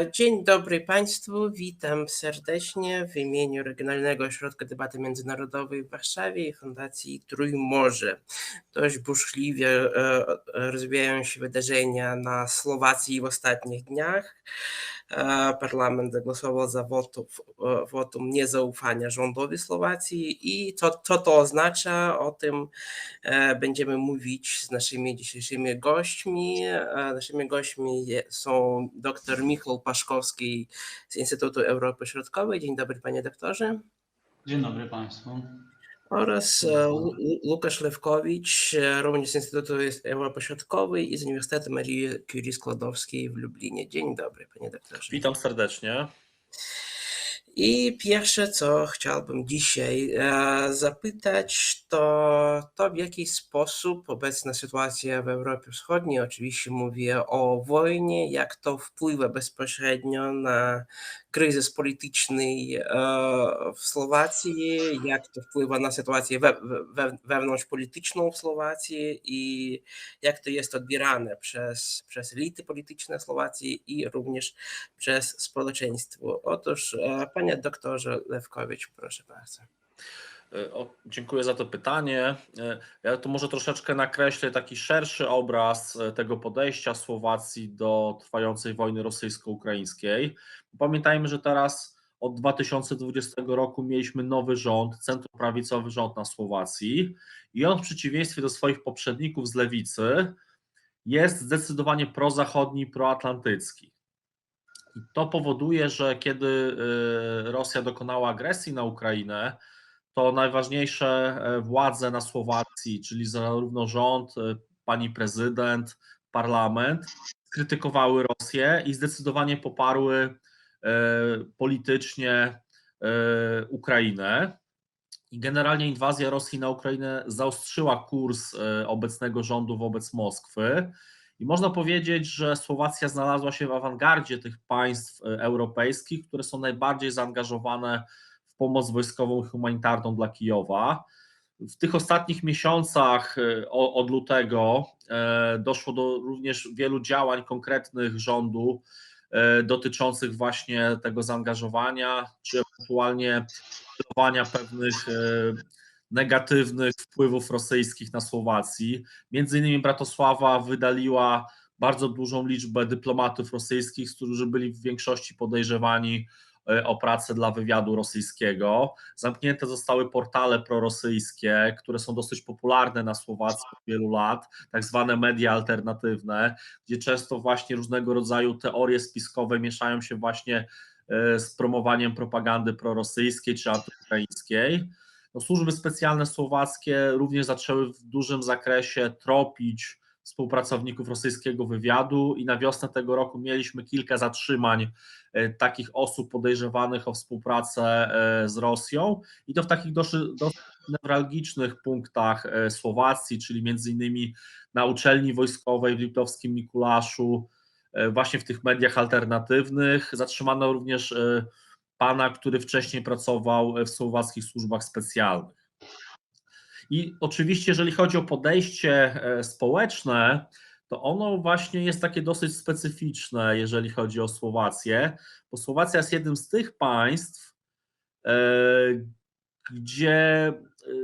Dzień dobry Państwu, witam serdecznie w imieniu Regionalnego Ośrodka Debaty Międzynarodowej w Warszawie i Fundacji Trójmorze. Dość burzliwie e, rozwijają się wydarzenia na Słowacji w ostatnich dniach. E, parlament zagłosował za wotum, e, wotum niezaufania rządowi Słowacji i co, co to oznacza, o tym e, będziemy mówić z naszymi dzisiejszymi gośćmi. Naszymi gośćmi są dr Michał Paszkowski z Instytutu Europy Środkowej. Dzień dobry panie doktorze. Dzień dobry Państwu oraz e, Łukasz Lewkowicz, e, również z Instytutu Europy Środkowej i z Uniwersytetu Marii Curie Skłodowskiej w Lublinie. Dzień dobry, panie doktorze. Witam serdecznie. I pierwsze, co chciałbym dzisiaj e, zapytać, to, to w jaki sposób obecna sytuacja w Europie Wschodniej, oczywiście mówię o wojnie, jak to wpływa bezpośrednio na kryzys polityczny e, w Słowacji, jak to wpływa na sytuację we, we, wewnątrzpolityczną w Słowacji i jak to jest odbierane przez, przez elity polityczne Słowacji i również przez społeczeństwo. Otóż, e, panie doktorze Lewkowicz, proszę bardzo. E, o, dziękuję za to pytanie. E, ja tu może troszeczkę nakreślę taki szerszy obraz e, tego podejścia Słowacji do trwającej wojny rosyjsko-ukraińskiej. Pamiętajmy, że teraz od 2020 roku mieliśmy nowy rząd, centroprawicowy rząd na Słowacji i on w przeciwieństwie do swoich poprzedników z lewicy jest zdecydowanie prozachodni, proatlantycki. I to powoduje, że kiedy Rosja dokonała agresji na Ukrainę, to najważniejsze e, władze na Słowacji, czyli zarówno rząd, e, pani prezydent, parlament, krytykowały Rosję i zdecydowanie poparły e, politycznie Ukrainę. I generalnie inwazja Rosji na Ukrainę zaostrzyła kurs obecnego rządu wobec Moskwy. I można powiedzieć, że Słowacja znalazła się w awangardzie tych państw europejskich, które są najbardziej zaangażowane w pomoc wojskową i humanitarną dla Kijowa. W tych ostatnich miesiącach e, od lutego e, doszło do również wielu działań konkretnych rządu e, dotyczących właśnie tego zaangażowania, czy ewentualnie likwidowania pewnych negatywnych wpływów rosyjskich na Słowacji. Między innymi Bratosława wydaliła bardzo dużą liczbę dyplomatów rosyjskich, którzy byli w większości podejrzewani o pracę dla wywiadu rosyjskiego. Zamknięte zostały portale prorosyjskie, które są dosyć popularne na Słowacji od wielu lat, tak zwane media alternatywne, gdzie często właśnie różnego rodzaju teorie spiskowe mieszają się właśnie e, z promowaniem propagandy prorosyjskiej czy antyukraińskiej. No, służby specjalne słowackie również zaczęły w dużym zakresie tropić współpracowników rosyjskiego wywiadu i na wiosnę tego roku mieliśmy kilka zatrzymań e, takich osób podejrzewanych o współpracę e, z Rosją i to w takich dosyć, newralgicznych punktach e, Słowacji, czyli między innymi na uczelni wojskowej w Liptowskim Mikulaszu, właśnie w tych mediach alternatywnych. Zatrzymano również pana, który wcześniej pracował w słowackich służbach specjalnych. I oczywiście, jeżeli chodzi o podejście e, społeczne, to ono właśnie jest takie dosyć specyficzne, jeżeli chodzi o Słowację, bo Słowacja jest jednym z tych państw, e, gdzie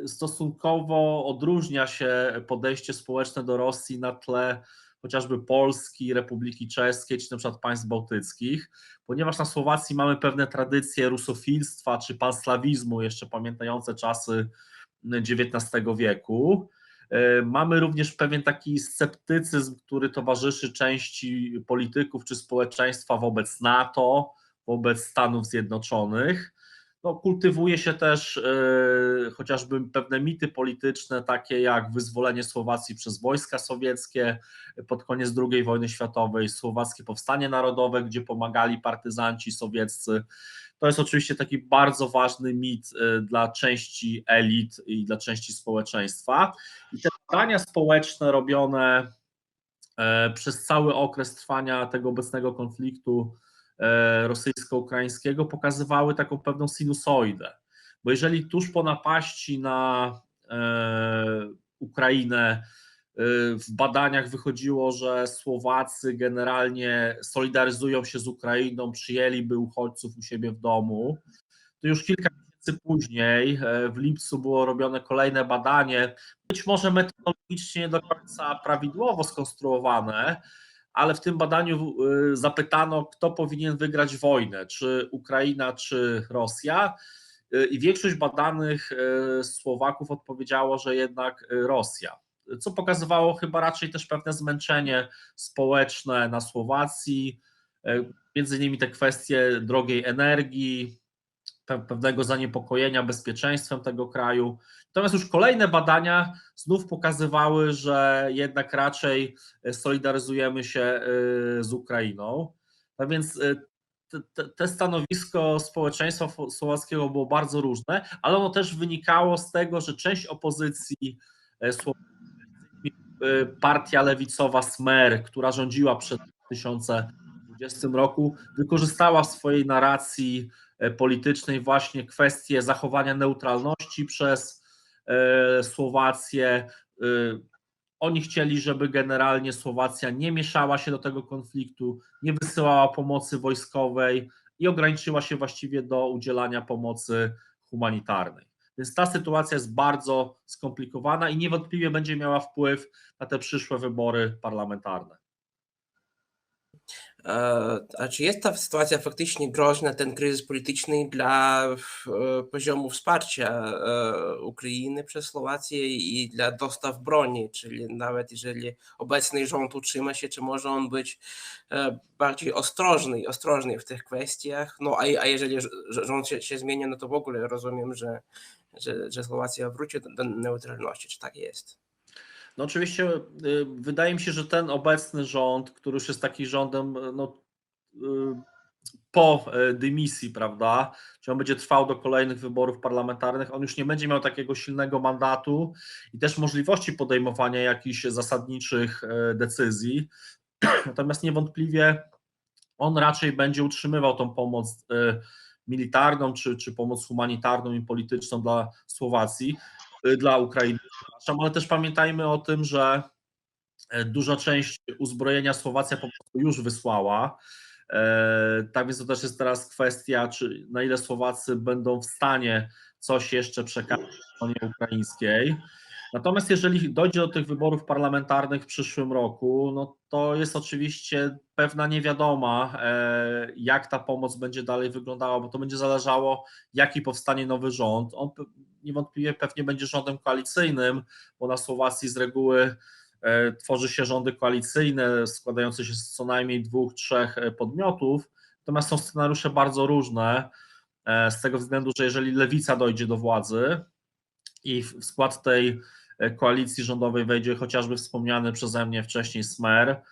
e, stosunkowo odróżnia się podejście społeczne do Rosji na tle chociażby Polski, Republiki Czeskiej czy na przykład państw bałtyckich, ponieważ na Słowacji mamy pewne tradycje rusofilstwa czy panslawizmu, jeszcze pamiętające czasy XIX wieku. E, mamy również pewien taki sceptycyzm, który towarzyszy części polityków czy społeczeństwa wobec NATO, wobec Stanów Zjednoczonych. No, kultywuje się też e, chociażby pewne mity polityczne, takie jak wyzwolenie Słowacji przez wojska sowieckie pod koniec II wojny światowej, Słowackie Powstanie Narodowe, gdzie pomagali partyzanci sowieccy. To jest oczywiście taki bardzo ważny mit y, dla części elit i dla części społeczeństwa. I te badania społeczne robione e, przez cały okres trwania tego obecnego konfliktu e, rosyjsko-ukraińskiego pokazywały taką pewną sinusoidę. Bo jeżeli tuż po napaści na e, Ukrainę w badaniach wychodziło, że Słowacy generalnie solidaryzują się z Ukrainą, przyjęliby uchodźców u siebie w domu. To już kilka miesięcy później, e, w lipcu, było robione kolejne badanie, być może metodologicznie nie do końca prawidłowo skonstruowane, ale w tym badaniu y, zapytano, kto powinien wygrać wojnę, czy Ukraina, czy Rosja. Y, I większość badanych y, Słowaków odpowiedziało, że jednak Rosja, co pokazywało chyba raczej też pewne zmęczenie społeczne na Słowacji, między innymi te kwestie drogiej energii, pewnego zaniepokojenia bezpieczeństwem tego kraju. Natomiast już kolejne badania znów pokazywały, że jednak raczej solidaryzujemy się y, z Ukrainą. No więc y, te, stanowisko społeczeństwa słowackiego było bardzo różne, ale ono też wynikało z tego, że część opozycji partia lewicowa Smer, która rządziła przed 2020 roku, wykorzystała w swojej narracji politycznej właśnie kwestię zachowania neutralności przez E, Słowację. E, oni chcieli, żeby generalnie Słowacja nie mieszała się do tego konfliktu, nie wysyłała pomocy wojskowej i ograniczyła się właściwie do udzielania pomocy humanitarnej. Więc ta sytuacja jest bardzo skomplikowana i niewątpliwie będzie miała wpływ na te przyszłe wybory parlamentarne. A czy jest ta sytuacja faktycznie groźna, ten kryzys polityczny dla poziomu wsparcia Ukrainy przez Słowację i dla dostaw broni, czyli nawet jeżeli obecny rząd utrzyma się, czy może on być bardziej ostrożny, ostrożny w tych kwestiach, no a, a jeżeli rząd się, się zmieni, no to w ogóle rozumiem, że, że, że Słowacja wróci do, do neutralności, czy tak jest? No oczywiście y, wydaje mi się, że ten obecny rząd, który już jest taki rządem no, y, po dymisji, prawda, czy on będzie trwał do kolejnych wyborów parlamentarnych, on już nie będzie miał takiego silnego mandatu i też możliwości podejmowania jakichś zasadniczych decyzji. Natomiast niewątpliwie on raczej będzie utrzymywał tą pomoc militarną, czy, czy pomoc humanitarną i polityczną dla Słowacji. Y, dla Ukrainy, ale też pamiętajmy o tym, że e, duża część uzbrojenia Słowacja po prostu już wysłała. E, tak więc to też jest teraz kwestia, czy na ile Słowacy będą w stanie coś jeszcze przekazać stronie ukraińskiej. Natomiast jeżeli dojdzie do tych wyborów parlamentarnych w przyszłym roku, no to jest oczywiście pewna niewiadoma, e, jak ta pomoc będzie dalej wyglądała, bo to będzie zależało, jaki powstanie nowy rząd. On niewątpliwie pewnie będzie rządem koalicyjnym, bo na Słowacji z reguły e, tworzy się rządy koalicyjne składające się z co najmniej dwóch, trzech e, podmiotów. Natomiast są scenariusze bardzo różne, z tego względu, że jeżeli lewica dojdzie do władzy i w skład tej koalicji rządowej wejdzie chociażby wspomniany przeze mnie wcześniej Smer, e,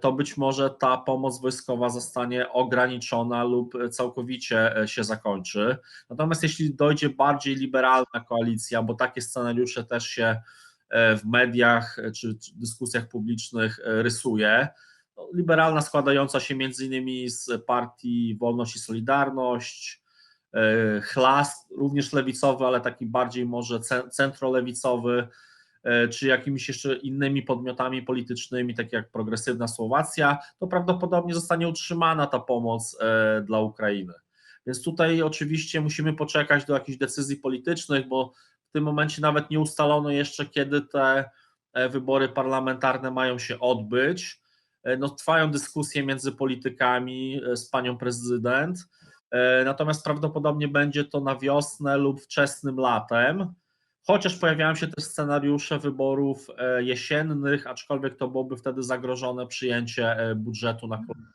to być może ta pomoc wojskowa zostanie ograniczona lub całkowicie e, się zakończy. Natomiast jeśli dojdzie bardziej liberalna koalicja, bo takie scenariusze też się e, w mediach czy, dyskusjach publicznych rysuje, liberalna składająca się między innymi z partii Wolność i Solidarność, E, chlas, również lewicowy, ale taki bardziej może centrolewicowy, e, czy jakimiś jeszcze innymi podmiotami politycznymi, takie jak progresywna Słowacja, to prawdopodobnie zostanie utrzymana ta pomoc e, dla Ukrainy. Więc tutaj oczywiście musimy poczekać do jakichś decyzji politycznych, bo w tym momencie nawet nie ustalono jeszcze, kiedy te wybory parlamentarne mają się odbyć. No, trwają dyskusje między politykami z panią prezydent. E, natomiast prawdopodobnie będzie to na wiosnę lub wczesnym latem. Chociaż pojawiają się też scenariusze wyborów e, jesiennych, aczkolwiek to byłoby wtedy zagrożone przyjęcie e, budżetu na kolejny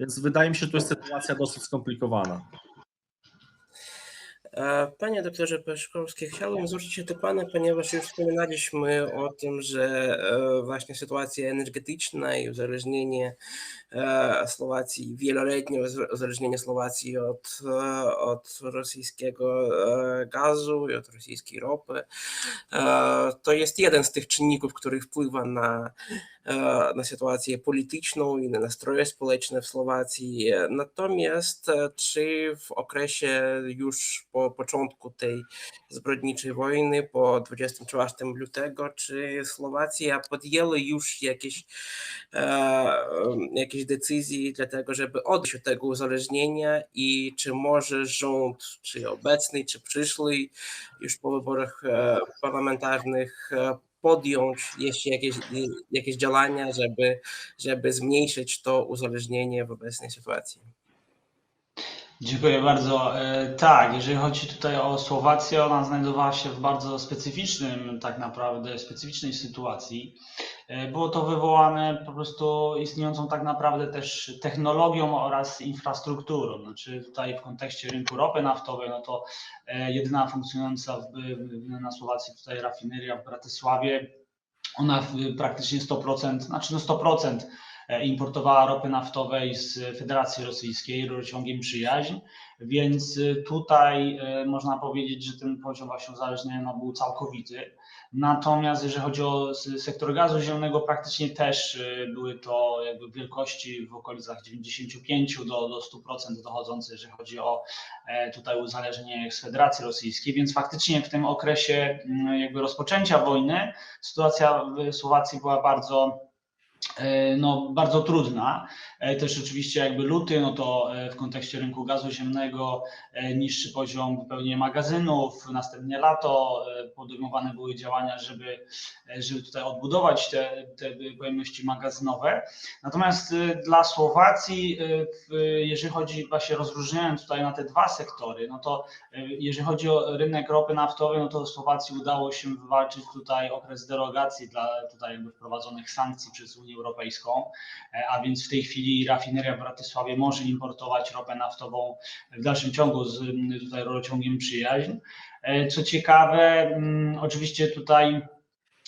Więc wydaje mi się, że tu jest sytuacja dosyć skomplikowana. Panie doktorze Peszkowski, chciałbym zwrócić się do Pana, ponieważ już wspominaliśmy o tym, że e, właśnie sytuacja energetyczna i uzależnienie e, Słowacji, wieloletnie uzależnienie Słowacji od, e, od rosyjskiego gazu i od rosyjskiej ropy, to jest jeden z tych czynników, który wpływa na na sytuację polityczną i na nastroje społeczne w Słowacji. Natomiast czy w okresie już po początku tej zbrodniczej wojny, po 24 lutego, czy Słowacja podjęła już jakieś, jakieś decyzje dla tego, żeby odejść od tego uzależnienia i czy może rząd, czy obecny, czy przyszły, już po wyborach parlamentarnych podjąć jeszcze jakieś, jakieś działania, żeby, żeby zmniejszyć to uzależnienie w obecnej sytuacji. Dziękuję bardzo. E, Tak, jeżeli chodzi tutaj o Słowację, ona znajdowała się w bardzo specyficznym, tak naprawdę, specyficznej sytuacji. E, Było to wywołane po prostu istniejącą tak naprawdę też technologią oraz infrastrukturą. Znaczy tutaj w kontekście rynku ropy naftowej, no to e, jedyna funkcjonująca na Słowacji tutaj rafineria w Bratysławie, ona praktycznie 100%, znaczy no 100% importowała ropy naftowej z Federacji Rosyjskiej rurociągiem Przyjaźń, więc tutaj e, można powiedzieć, że ten poziom właśnie uzależnienia no, był całkowity. Natomiast jeżeli chodzi o sektor gazu ziemnego, praktycznie też e, były to jakby wielkości w okolicach 95 do, do 100% dochodzące, jeżeli chodzi o e, tutaj uzależnienie z Federacji Rosyjskiej, więc faktycznie w tym okresie jakby rozpoczęcia wojny sytuacja w Słowacji była bardzo e, no, bardzo trudna. E, Też oczywiście jakby luty, no to e, w kontekście rynku gazu ziemnego e, niższy poziom wypełnienia magazynów, następnie lato, podejmowane były działania, żeby, żeby tutaj odbudować te, te pojemności magazynowe. Natomiast dla Słowacji, jeżeli chodzi właśnie rozróżniając tutaj na te dwa sektory, no to jeżeli chodzi o rynek ropy naftowej, no to Słowacji udało się wywalczyć tutaj okres derogacji dla tutaj jakby wprowadzonych sankcji przez Unię Europejską, a więc w tej chwili rafineria w Bratysławie może importować ropę naftową w dalszym ciągu z tutaj rurociągiem Przyjaźń. E, Co ciekawe, mm, oczywiście tutaj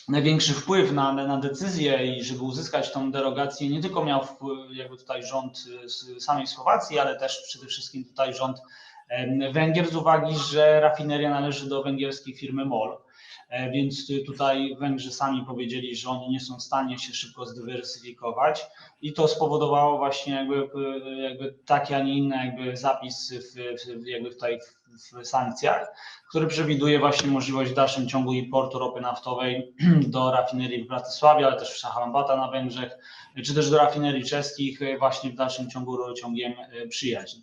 największy wpływ na, na decyzję i żeby uzyskać tą derogację nie tylko miał wpływ jakby tutaj rząd y, z samej Słowacji, ale też przede wszystkim tutaj rząd em, Węgier z uwagi, że rafineria należy do węgierskiej firmy MOL. E, Więc y, tutaj Węgrzy sami powiedzieli, że oni nie są w stanie się szybko zdywersyfikować i to spowodowało właśnie jakby, y, jakby taki, a nie inny jakby zapis w, w, jakby tutaj w, sankcjach, który przewiduje właśnie możliwość w dalszym ciągu importu ropy naftowej do rafinerii w Bratysławie, ale też w Szachambata na Węgrzech, czy też do rafinerii czeskich y, właśnie w dalszym ciągu rurociągiem przyjaźń.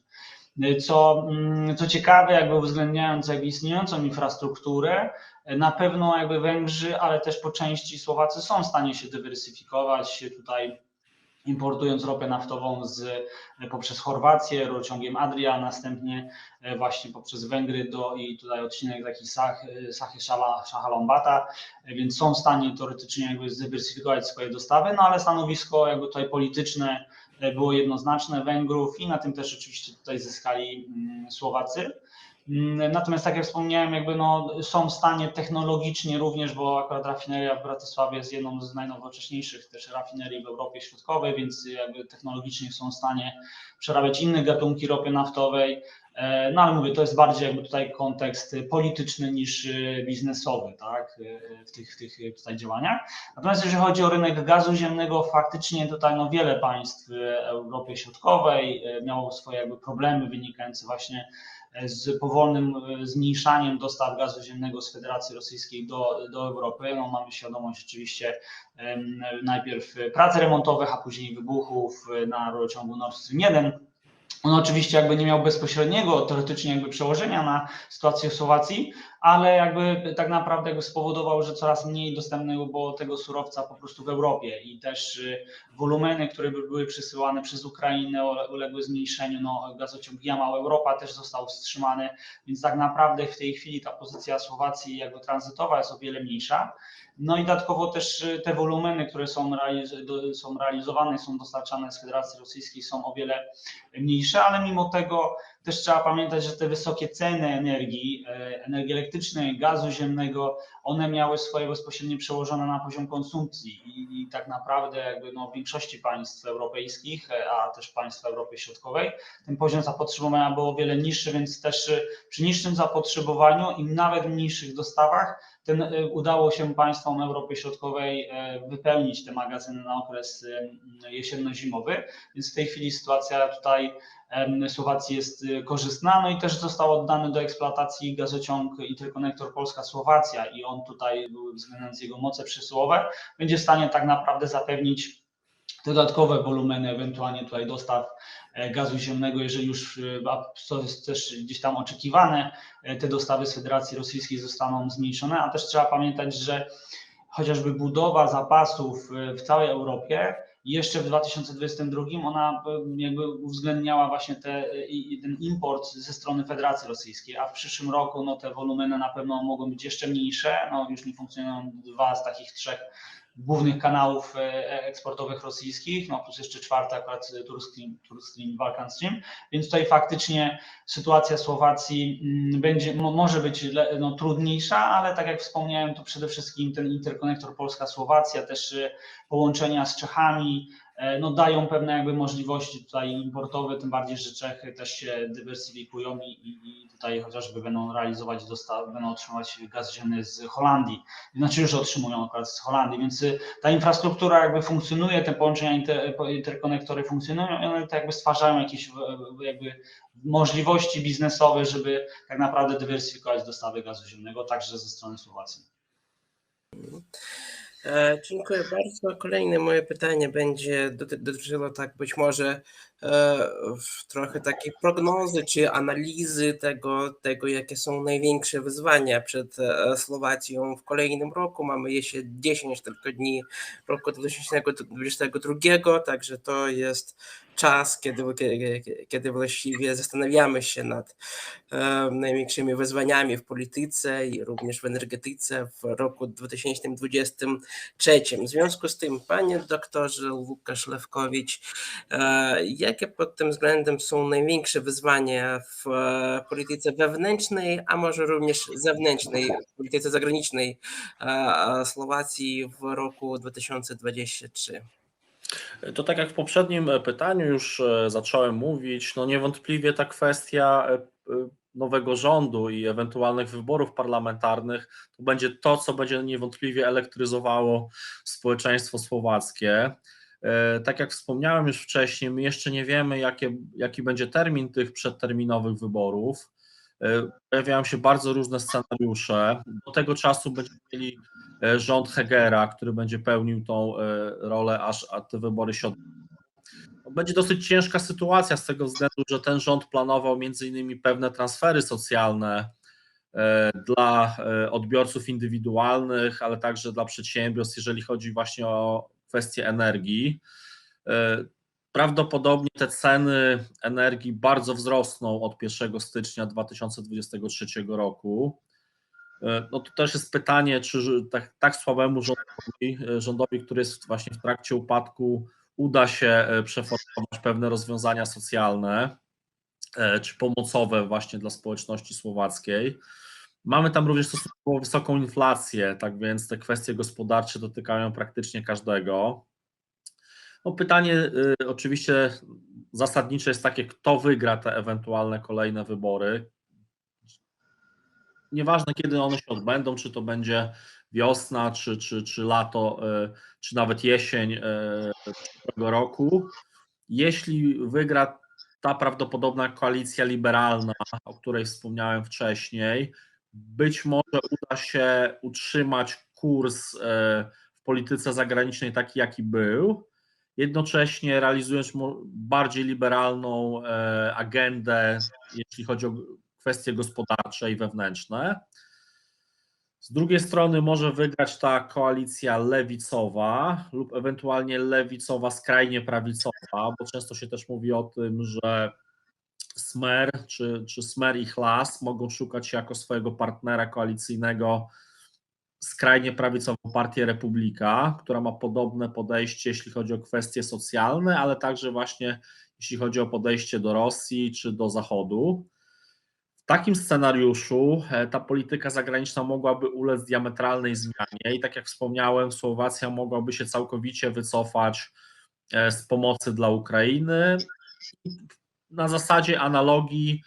Co, mm, co ciekawe, jakby uwzględniając jakby istniejącą infrastrukturę, na pewno jakby Węgrzy, ale też po części Słowacy są w stanie się dywersyfikować tutaj importując ropę naftową z, poprzez Chorwację, rurociągiem Adria, następnie e, właśnie poprzez Węgry do i tutaj odcinek taki Sach, Sachy Shala, Szachalombata, e, więc są w stanie teoretycznie jakby zdywersyfikować swoje dostawy, no ale stanowisko jakby tutaj polityczne e, było jednoznaczne Węgrów i na tym też oczywiście tutaj zyskali mm, Słowacy. Mm, Natomiast tak jak wspomniałem, jakby no, są w stanie technologicznie również, bo akurat rafineria w Bratysławie jest jedną z najnowocześniejszych też rafinerii w Europie Środkowej, więc jakby technologicznie są w stanie przerabiać inne gatunki ropy naftowej. E, No ale mówię, to jest bardziej jakby tutaj kontekst polityczny niż e, biznesowy, tak, e, w tych, w tych tutaj działaniach. Natomiast jeżeli chodzi o rynek gazu ziemnego, faktycznie tutaj no wiele państw w Europie Środkowej miało swoje jakby problemy wynikające właśnie z powolnym e, zmniejszaniem dostaw gazu ziemnego z Federacji Rosyjskiej do, do Europy. No, mamy świadomość oczywiście najpierw prac remontowych, a później wybuchów na rurociągu Nord Stream 1. On oczywiście jakby nie miał bezpośredniego teoretycznie jakby przełożenia na sytuację w Słowacji, ale jakby tak naprawdę jakby spowodował, że coraz mniej dostępnego było tego surowca po prostu w Europie i też y, wolumeny, które by były przesyłane przez Ukrainę ule- uległy zmniejszeniu. No, gazociąg Jamał Europa też został wstrzymany, więc tak naprawdę w tej chwili ta pozycja Słowacji jakby tranzytowa jest o wiele mniejsza. No i dodatkowo też y, te wolumeny, które są, są realizowane, są dostarczane z Federacji Rosyjskiej są o wiele mniejsze, ale mimo tego też trzeba pamiętać, że te wysokie ceny energii, e, energii elektrycznej, gazu ziemnego, one miały swoje bezpośrednie przełożone na poziom konsumpcji i, i tak naprawdę jakby no w większości państw europejskich, a też państw Europy Środkowej, ten poziom zapotrzebowania był o wiele niższy, więc też przy niższym zapotrzebowaniu i nawet mniejszych dostawach ten, e, udało się państwom Europy Środkowej e, wypełnić te magazyny na okres e, jesienno-zimowy, więc w tej chwili sytuacja tutaj Słowacji jest korzystna. No i też został oddany do eksploatacji gazociąg interkonektor Polska-Słowacja i on tutaj, względem jego moce przesyłowe, będzie w stanie tak naprawdę zapewnić dodatkowe wolumeny ewentualnie tutaj dostaw gazu ziemnego, jeżeli już, e, co jest też gdzieś tam oczekiwane, e, te dostawy z Federacji Rosyjskiej zostaną zmniejszone, a też trzeba pamiętać, że chociażby budowa zapasów e, w całej Europie jeszcze w 2022 ona e, jakby uwzględniała właśnie te, e, ten import ze strony Federacji Rosyjskiej, a w przyszłym roku no, te wolumeny na pewno mogą być jeszcze mniejsze, no już nie funkcjonują dwa z takich trzech głównych kanałów e, eksportowych rosyjskich, no plus jeszcze czwarty akurat e, Turstream, Turstream Balkan Stream, więc tutaj faktycznie sytuacja Słowacji mm, będzie, mo- może być no, trudniejsza, ale tak jak wspomniałem, to przede wszystkim ten interkonektor Polska-Słowacja, też e, połączenia z Czechami, e, no, dają pewne jakby możliwości tutaj importowe, tym bardziej, że Czechy też się dywersyfikują i, i, tutaj chociażby będą realizować dostaw, będą otrzymywać gaz ziemny z Holandii, znaczy już otrzymują akurat z Holandii, więc y, ta infrastruktura jakby funkcjonuje, te połączenia inter, interkonektory funkcjonują i one jakby stwarzają jakieś jakby możliwości biznesowe, żeby tak naprawdę dywersyfikować dostawy gazu ziemnego także ze strony Słowacji. E, Dziękuję bardzo. Kolejne moje pytanie będzie doty- dotyczyło tak być może e, trochę takiej prognozy czy analizy tego, tego, jakie są największe wyzwania przed e, Słowacją w kolejnym roku. Mamy jeszcze 10 tylko dni roku 2022, także to jest czas, kiedy, kiedy, kiedy właściwie zastanawiamy się nad e, największymi wyzwaniami w polityce i również w energetyce w roku 2023. W związku z tym, panie doktorze Łukasz Lewkowicz, e, jakie pod tym względem są największe wyzwania w e, polityce wewnętrznej, a może również zewnętrznej, w polityce zagranicznej e, Słowacji w roku 2023? To tak jak w poprzednim e, pytaniu już e, zacząłem mówić, no niewątpliwie ta kwestia e, nowego rządu i ewentualnych wyborów parlamentarnych to będzie to, co będzie niewątpliwie elektryzowało społeczeństwo słowackie. Tak jak wspomniałem już wcześniej, my jeszcze nie wiemy, jakie, jaki będzie termin tych przedterminowych wyborów. E, Pojawiają się bardzo różne scenariusze. Do tego czasu będziemy mieli e, rząd Hegera, który będzie pełnił tą e, rolę, aż te wybory się odbędą. Będzie dosyć ciężka sytuacja z tego względu, że ten rząd planował między innymi pewne transfery socjalne dla odbiorców indywidualnych, ale także dla przedsiębiorstw, jeżeli chodzi właśnie o kwestie energii. Prawdopodobnie te ceny energii bardzo wzrosną od 1 stycznia 2023 roku. E, No to też jest pytanie, czy tak, tak słabemu rządowi, e, rządowi, który jest właśnie w trakcie upadku, uda się e, przeforsować pewne rozwiązania socjalne czy pomocowe właśnie dla społeczności słowackiej. Mamy tam również stosunkowo wysoką inflację, tak więc te kwestie gospodarcze dotykają praktycznie każdego. No pytanie y, oczywiście zasadnicze jest takie, kto wygra te ewentualne kolejne wybory. Nieważne kiedy one się odbędą, czy to będzie wiosna, czy, czy, czy lato, y, czy nawet jesień y, przyszłego roku. Jeśli wygra ta prawdopodobna koalicja liberalna, o której wspomniałem wcześniej, być może uda się utrzymać kurs y, w polityce zagranicznej taki, jaki był, jednocześnie realizując bardziej liberalną e, agendę, jeśli chodzi o kwestie gospodarcze i wewnętrzne. Z drugiej strony może wygrać ta koalicja lewicowa lub ewentualnie lewicowa skrajnie prawicowa, bo często się też mówi o tym, że Smer czy, czy Smer i Chlas mogą szukać jako swojego partnera koalicyjnego skrajnie prawicową partię Republika, która ma podobne podejście, jeśli chodzi o kwestie socjalne, ale także właśnie jeśli chodzi o podejście do Rosji czy do Zachodu. W takim scenariuszu e, ta polityka zagraniczna mogłaby ulec diametralnej zmianie i tak jak wspomniałem, Słowacja mogłaby się całkowicie wycofać e, z pomocy dla Ukrainy na zasadzie analogii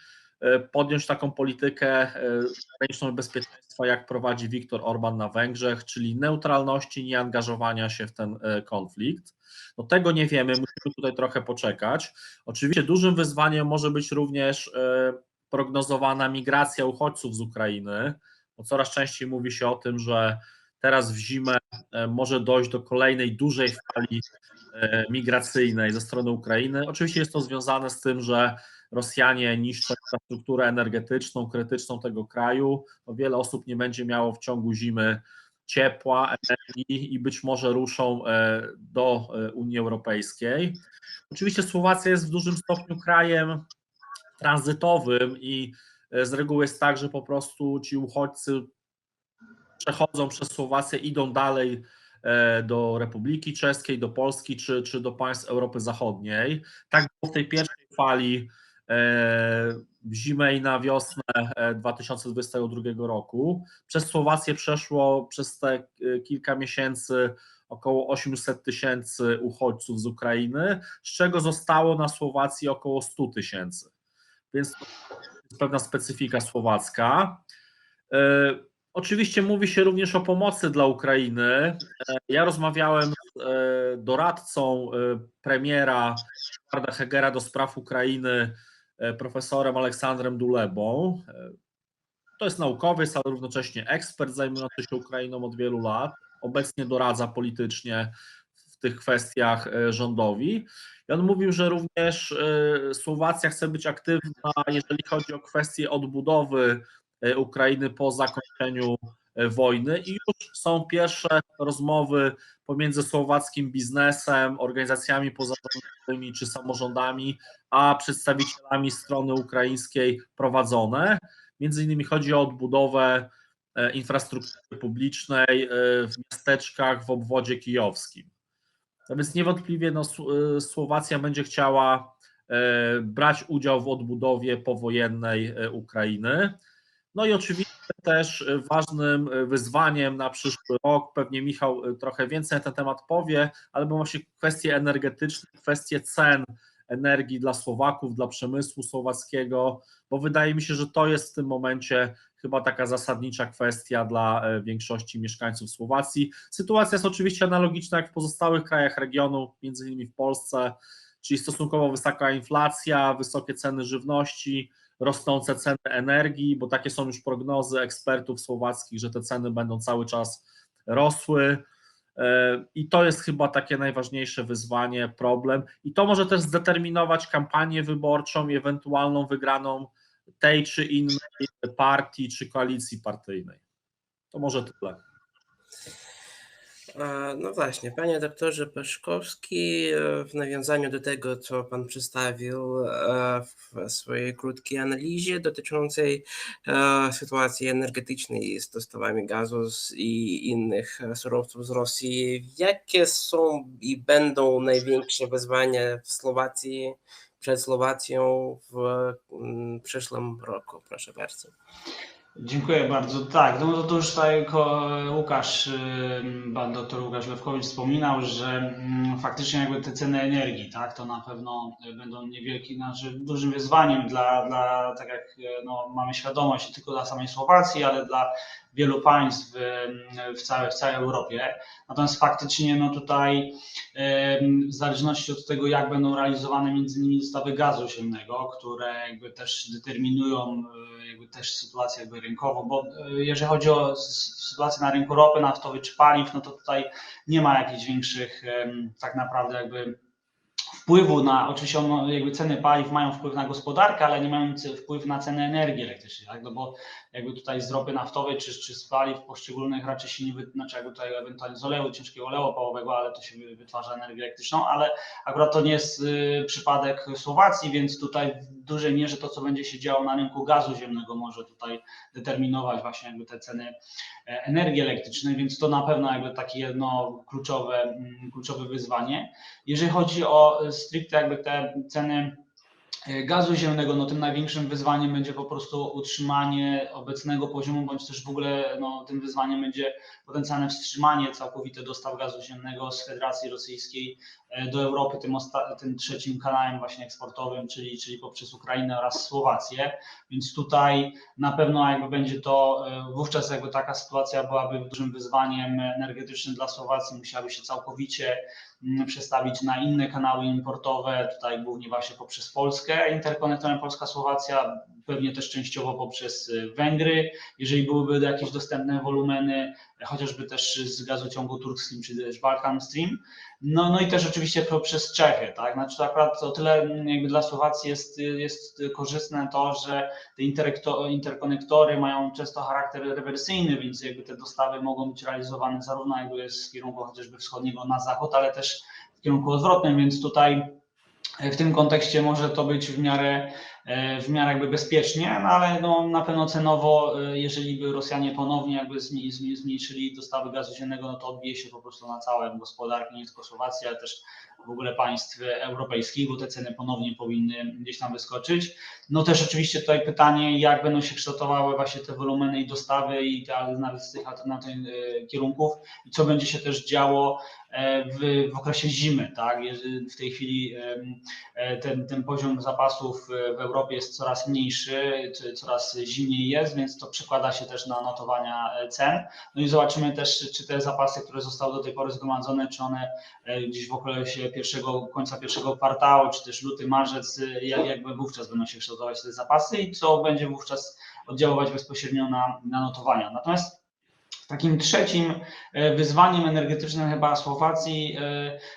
podjąć taką politykę e, zagraniczną i bezpieczeństwa, jak prowadzi Viktor Orban na Węgrzech, czyli neutralności, nie angażowania się w ten e, konflikt. No tego nie wiemy, musimy tutaj trochę poczekać. Oczywiście dużym wyzwaniem może być również e, prognozowana migracja uchodźców z Ukrainy, bo coraz częściej mówi się o tym, że teraz w zimę e, może dojść do kolejnej dużej fali e, migracyjnej ze strony Ukrainy. Oczywiście jest to związane z tym, że Rosjanie niszczą infrastrukturę energetyczną, krytyczną tego kraju. No wiele osób nie będzie miało w ciągu zimy ciepła, energii i być może ruszą e, do e, Unii Europejskiej. Oczywiście Słowacja jest w dużym stopniu krajem tranzytowym i e, z reguły jest tak, że po prostu ci uchodźcy przechodzą przez Słowację, idą dalej do Republiki Czeskiej, do Polski czy, czy do państw Europy Zachodniej. Tak było w tej pierwszej fali w zimę i na wiosnę e, 2022 roku. Przez Słowację przeszło przez te e, kilka miesięcy około 800 tysięcy uchodźców z Ukrainy, z czego zostało na Słowacji około 100 tysięcy. Więc to jest pewna specyfika słowacka. E, Oczywiście mówi się również o pomocy dla Ukrainy. E, Ja rozmawiałem z e, doradcą e, premiera Ryszarda Hegera do spraw Ukrainy, e, profesorem Aleksandrem Dulebą. E, To jest naukowiec, ale równocześnie ekspert zajmujący się Ukrainą od wielu lat. Obecnie doradza politycznie w tych kwestiach e, rządowi. I on mówił, że również e, Słowacja chce być aktywna, jeżeli chodzi o kwestie odbudowy e, Ukrainy po zakończeniu e, wojny i już są pierwsze rozmowy pomiędzy słowackim biznesem, organizacjami pozarządowymi czy samorządami, a przedstawicielami strony ukraińskiej prowadzone. Między innymi chodzi o odbudowę e, infrastruktury publicznej e, w miasteczkach w obwodzie kijowskim. No więc niewątpliwie no, e, Słowacja będzie chciała brać udział w odbudowie powojennej Ukrainy. No i oczywiście też e, ważnym e, wyzwaniem na przyszły rok, pewnie Michał e, trochę więcej na ten temat powie, ale będą właśnie kwestie energetyczne, kwestie cen energii dla Słowaków, dla przemysłu słowackiego, bo wydaje mi się, że to jest w tym momencie chyba taka zasadnicza kwestia dla większości mieszkańców Słowacji. Sytuacja jest oczywiście analogiczna jak w pozostałych krajach regionu, między innymi w Polsce, czyli stosunkowo wysoka inflacja, wysokie ceny żywności, rosnące ceny energii, bo takie są już prognozy ekspertów słowackich, że te ceny będą cały czas rosły. E, I to jest chyba takie najważniejsze wyzwanie, problem. I to może też zdeterminować kampanię wyborczą i ewentualną wygraną tej czy innej partii czy koalicji partyjnej. To może tyle. No właśnie, panie doktorze Peszkowski, e, w nawiązaniu do tego, co pan przedstawił e, w swojej krótkiej analizie dotyczącej e, sytuacji energetycznej z dostawami gazu i innych surowców z Rosji, jakie są i będą największe wyzwania w Słowacji, przed Słowacją w przyszłym roku? Proszę bardzo. Dziękuję bardzo. Tak, no to już tutaj Łukasz, pan doktor Łukasz Lewkowicz wspominał, że mm, faktycznie jakby te ceny energii, tak, to na pewno będą niewielkim, znaczy dużym wyzwaniem dla, dla tak jak y, no, mamy świadomość, nie tylko dla samej Słowacji, ale dla wielu państw w całej, w całej Europie. Natomiast faktycznie no tutaj w zależności od tego, jak będą realizowane między innymi dostawy gazu ziemnego, które jakby też determinują y, jakby też sytuację jakby rynkową, bo y, jeżeli chodzi o sytuację na rynku ropy naftowej czy paliw, no to tutaj nie ma jakichś większych tak naprawdę jakby wpływu na, oczywiście ono, jakby ceny paliw mają wpływ na gospodarkę, ale nie mają wpływ na cenę energii elektrycznej, tak? no bo jakby tutaj z ropy naftowej czy, czy z paliw poszczególnych raczej się nie, wy- znaczy jakby tutaj ewentualnie z oleju, ciężkiego oleju opałowego, ale to się wy- wytwarza energię elektryczną, ale akurat to nie jest y, przypadek Słowacji, więc tutaj dużej mierze to, co będzie się działo na rynku gazu ziemnego może tutaj determinować właśnie jakby te ceny e, energii elektrycznej, więc to na pewno jakby takie jedno kluczowe, mm, kluczowe wyzwanie. Jeżeli chodzi o e, stricte jakby te ceny gazu ziemnego, no tym największym wyzwaniem będzie po prostu utrzymanie obecnego poziomu, bądź też w ogóle no, tym wyzwaniem będzie potencjalne wstrzymanie całkowite dostaw gazu ziemnego z Federacji Rosyjskiej e, do Europy tym, tym trzecim kanałem właśnie eksportowym, czyli, czyli poprzez Ukrainę oraz Słowację. Więc tutaj na pewno jakby będzie to, e, wówczas jakby taka sytuacja byłaby dużym wyzwaniem energetycznym dla Słowacji, musiałaby się całkowicie przestawić na inne kanały importowe, tutaj głównie właśnie poprzez Polskę, interkonektorem Polska-Słowacja, pewnie też częściowo poprzez y, Węgry, jeżeli byłyby jakieś dostępne wolumeny, chociażby też z gazociągu Turk Stream czy też Balkan Stream. No, no i też oczywiście poprzez Czechy, tak? Znaczy to akurat o tyle mm, jakby dla Słowacji jest, jest korzystne to, że te interkonektory mają często charakter rewersyjny, więc jakby te dostawy mogą być realizowane zarówno jakby z kierunku chociażby wschodniego na zachód, ale też w kierunku odwrotnym, więc tutaj e, w tym kontekście może to być w miarę, w miarę jakby bezpiecznie, no ale no, na pewno cenowo, e, jeżeli by Rosjanie ponownie jakby zmniejszyli dostawy gazu ziemnego, no to odbije się po prostu na całą gospodarkę, nie tylko Słowacji, ale też w ogóle państw europejskich, bo te ceny ponownie powinny gdzieś tam wyskoczyć. No też oczywiście tutaj pytanie, jak będą się kształtowały właśnie te wolumeny i dostawy i te, z tych alternatywnych e, kierunków i co będzie się też działo e, w, w okresie zimy, tak? W tej chwili e, ten, ten poziom zapasów e, w Europie jest coraz mniejszy, coraz zimniej jest, więc to przekłada się też na notowania e, cen. No i zobaczymy też, czy te zapasy, które zostały do tej pory zgromadzone, czy one e, gdzieś w okresie pierwszego, końca pierwszego kwartału, czy też luty, marzec, e, jak, jakby wówczas będą się kształtować te zapasy i co będzie wówczas oddziaływać bezpośrednio na, na notowania. Natomiast Takim trzecim e, wyzwaniem energetycznym chyba Słowacji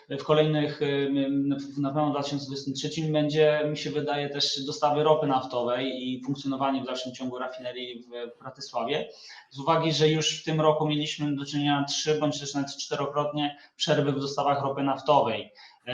e, w kolejnych, e, na pewno w 2023 będzie, mi się wydaje, też dostawy ropy naftowej i funkcjonowanie w dalszym ciągu rafinerii w Bratysławie. Z uwagi, że już w tym roku mieliśmy do czynienia trzy bądź też nawet czterokrotnie przerwy w dostawach ropy naftowej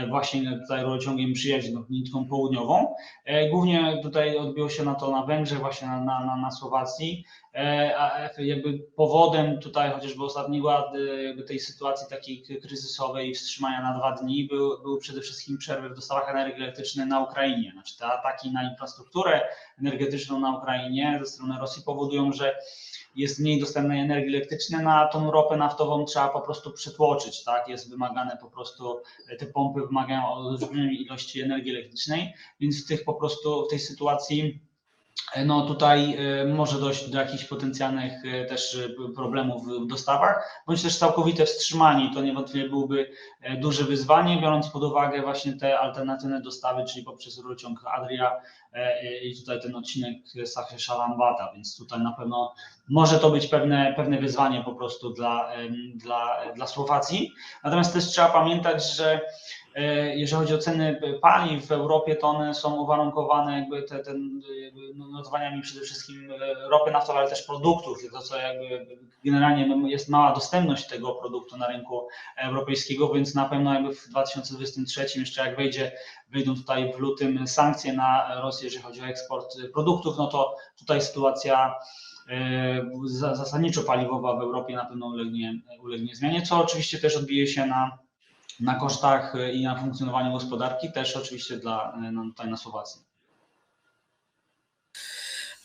właśnie tutaj rurociągiem przyjaźń nitką południową. E, Głównie tutaj odbiło się na to na Węgrzech, właśnie na, na, na, Słowacji. E, A jakby powodem tutaj chociażby ostatniego e, jakby tej sytuacji takiej kryzysowej i wstrzymania na dwa dni był, były przede wszystkim przerwy w dostawach energii elektrycznej na Ukrainie. Znaczy te ataki na infrastrukturę energetyczną na Ukrainie ze strony Rosji powodują, że jest mniej dostępnej energii elektrycznej, na tą ropę naftową trzeba po prostu przytłoczyć, tak? Jest wymagane po prostu, te pompy wymagają olbrzymiej ilości energii elektrycznej, więc w tych po prostu, w tej sytuacji no tutaj e, może dojść do jakichś potencjalnych e, też e, problemów w dostawach, bądź też całkowite wstrzymanie. To niewątpliwie byłoby e, duże wyzwanie, biorąc pod uwagę właśnie te alternatywne dostawy, czyli poprzez rurociąg Adria e, i tutaj ten odcinek Sachy Szalambata, więc tutaj na pewno może to być pewne, pewne wyzwanie po prostu dla, dla, dla Słowacji. Natomiast też trzeba pamiętać, że e, jeżeli chodzi o ceny paliw w Europie, to one są uwarunkowane jakby te, ten, no, notowaniami przede wszystkim e, ropy naftowej, ale też produktów. To co jakby generalnie no, jest mała dostępność tego produktu na rynku europejskiego, więc na pewno jakby w 2023 jeszcze jak wejdzie, wejdą tutaj w lutym sankcje na Rosję, jeżeli chodzi o eksport produktów, no to tutaj sytuacja e, za- zasadniczo paliwowa w Europie na pewno ulegnie, ulegnie zmianie, co oczywiście też odbije się na, na kosztach e, i na funkcjonowaniu gospodarki, też oczywiście dla, e, no, tutaj na Słowacji.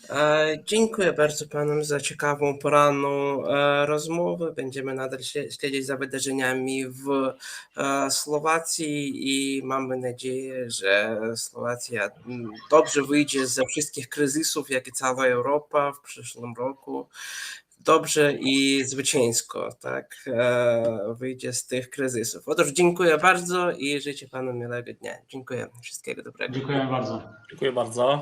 E, Dziękuję bardzo panom za ciekawą poranną e, rozmowę. Będziemy nadal śle- śledzić za wydarzeniami w e, Słowacji i mamy nadzieję, że Słowacja mm, dobrze wyjdzie ze wszystkich kryzysów, jak i cała Europa w przyszłym roku. Dobrze i zwycięsko, tak, e, wyjdzie z tych kryzysów. Otóż dziękuję bardzo i życzę panu miłego dnia. Dziękuję. Wszystkiego dobrego. Dziękujemy bardzo. Dziękuję bardzo.